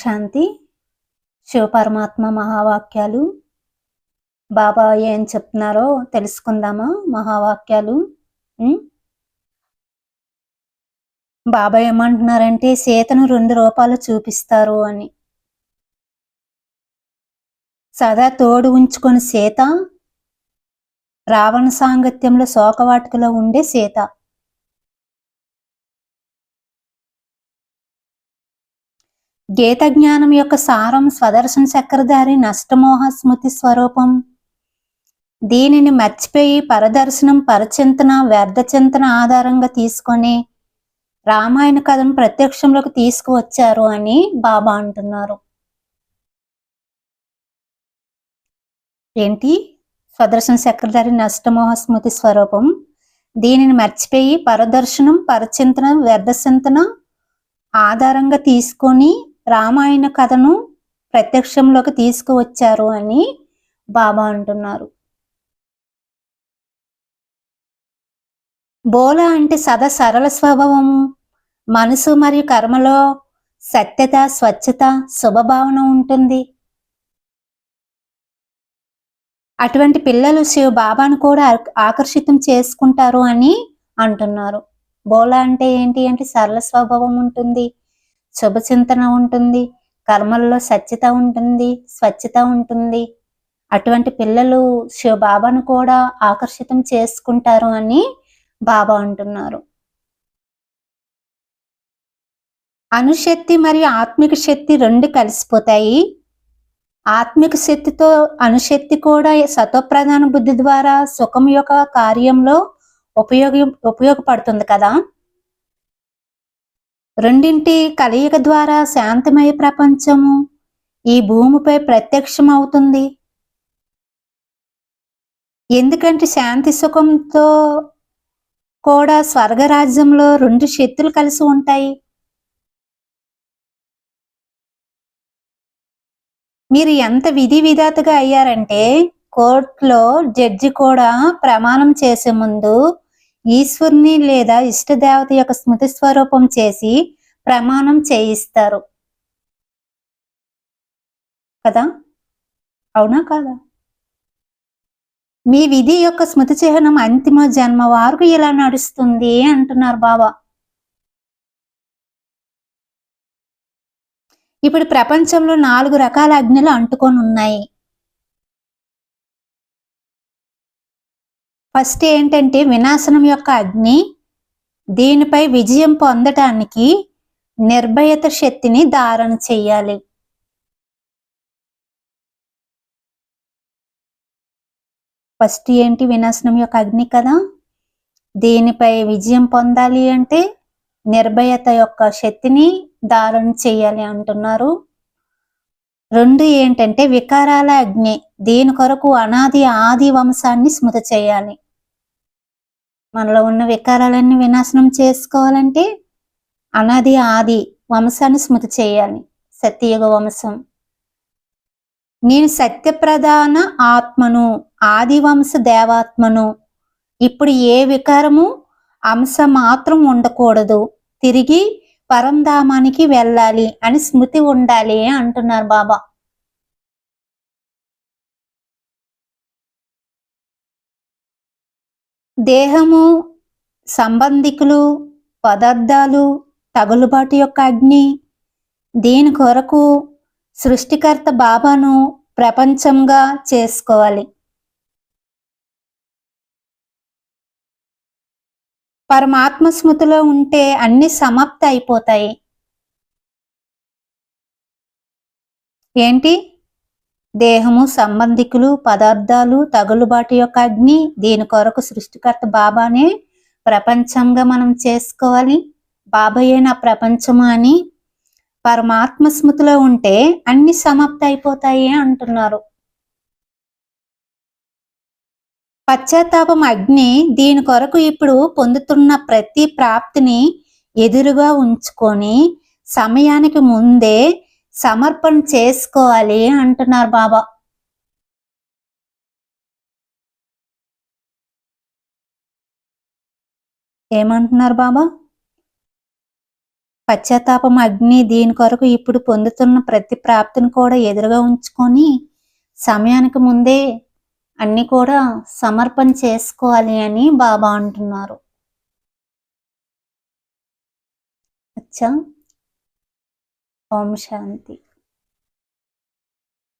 శాంతి శివపరమాత్మ మహావాక్యాలు. బాబా ఏం చెప్తున్నారో తెలుసుకుందామా మహావాక్యాలు? బాబా ఏమంటున్నారంటే సీతను రెండు రూపాలు చూపిస్తారు అని. సదా తోడు ఉంచుకొని సీత రావణ సాంగత్యంలో శోకవాటికలో ఉండే సీత. గీత జ్ఞానం యొక్క సారం స్వదర్శన చక్రధారి నష్టమోహ స్మృతి స్వరూపం. దీనిని మర్చిపోయి పరదర్శనం పరచింతన వ్యర్థ చింతన ఆధారంగా తీసుకొని రామాయణ కథను ప్రత్యక్షంలోకి తీసుకువచ్చారు అని బాబా అంటున్నారు. ఏంటి? స్వదర్శన చక్రధారి నష్టమోహ స్మృతి స్వరూపం. దీనిని మర్చిపోయి పరదర్శనం పరచింతన వ్యర్థ చింతన ఆధారంగా తీసుకొని రామాయణ కథను ప్రత్యక్షంలోకి తీసుకువచ్చారు అని బాబా అంటున్నారు. బోల అంటే సదా సరళ స్వభావము. మనసు మరియు కర్మలో సత్యత స్వచ్ఛత శుభభావన ఉంటుంది. అటువంటి పిల్లలు శివ బాబాను కూడా ఆకర్షితం చేసుకుంటారు అని అంటున్నారు. బోలా అంటే ఏంటి అంటే సరళ స్వభావం ఉంటుంది. శుభచింతన ఉంటుంది కర్మల్లో సత్యత ఉంటుంది స్వచ్ఛత ఉంటుంది. అటువంటి పిల్లలు శివ బాబాను కూడా ఆకర్షితం చేసుకుంటారు అని బాబా అంటున్నారు. అణుశక్తి మరియు ఆత్మిక శక్తి రెండు కలిసిపోతాయి. ఆత్మిక శక్తితో అణుశక్తి కూడా సత్వప్రధాన బుద్ధి ద్వారా సుఖం యొక్క కార్యంలో ఉపయోగ ఉపయోగపడుతుంది కదా. రెండింటి కలయిక ద్వారా శాంతిమయ ప్రపంచము ఈ భూమిపై ప్రత్యక్షం అవుతుంది ఎందుకంటే శాంతి సుఖంతో కూడా స్వర్గరాజ్యంలో రెండు శక్తులు కలిసి ఉంటాయి. మీరు ఎంత విధి విధాతగా అయ్యారంటే కోర్టులో జడ్జి కూడా ప్రమాణం చేసే ముందు ఈశ్వరుని లేదా ఇష్టదేవత యొక్క స్మృతి స్వరూపం చేసి ప్రమాణం చేయిస్తారు. కదా? అవునా కాదా? మీ విధి యొక్క స్మృతి చిహ్నం అంతిమ జన్మ వరకు ఇలా నడుస్తుంది అంటున్నారు బాబా ఇప్పుడు ప్రపంచంలో నాలుగు రకాల అగ్నులు అంటుకొని ఉన్నాయి. ఫస్ట్ ఏంటంటే వినాశనం యొక్క అగ్ని దీనిపై విజయం పొందటానికి నిర్భయత శక్తిని ధారణ చెయ్యాలి ఫస్ట్ ఏంటి వినాశనం యొక్క అగ్ని కదా? దీనిపై విజయం పొందాలి అంటే నిర్భయత యొక్క శక్తిని ధారణ చేయాలి అంటున్నారు. రెండు ఏంటంటే వికారాల అగ్ని దీని కొరకు అనాది ఆది వంశాన్ని స్మృతి చేయాలి. మనలో ఉన్న వికారాలన్నీ వినాశనం చేసుకోవాలంటే అనాది ఆది వంశాన్ని స్మృతి చేయాలి. సత్యయుగ వంశం. నేను సత్యప్రధాన ఆత్మను ఆది వంశ దేవాత్మను ఇప్పుడు ఏ వికారము అంశ మాత్రం ఉండకూడదు. తిరిగి పరంధామానికి వెళ్ళాలి అని స్మృతి ఉండాలి అంటున్నారు బాబా. దేహము సంబంధికులు పదార్థాలు తగులుబాటు యొక్క అగ్ని. దీని కొరకు సృష్టికర్త బాబాను ప్రపంచంగా చేసుకోవాలి. పరమాత్మ స్మృతిలో ఉంటే అన్ని సమాప్తి అయిపోతాయి ఏంటి? దేహము సంబంధికులు పదార్థాలు తగులుబాటు యొక్క అగ్ని దీని కొరకు సృష్టికర్త బాబానే ప్రపంచంగా మనం చేసుకోవాలి. బాబాయే నా ప్రపంచము అని పరమాత్మ స్మృతిలో ఉంటే అన్ని సమాప్తి అయిపోతాయి అంటున్నారు. పశ్చాత్తాపం అగ్ని దీని కొరకు ఇప్పుడు పొందుతున్న ప్రతి ప్రాప్తిని ఎదురుగా ఉంచుకొని సమయానికి ముందే సమర్పణ చేసుకోవాలి అంటున్నారు బాబా. ఏమంటున్నారు బాబా? పశ్చాత్తాపం అగ్ని దీని కొరకు ఇప్పుడు పొందుతున్న ప్రతి ప్రాప్తిని కూడా ఎదురుగా ఉంచుకొని సమయానికి ముందే అన్ని కూడా సమర్పణ చేసుకోవాలి అని బాబా అంటున్నారు. అచ్చా. ఓం శాంతి.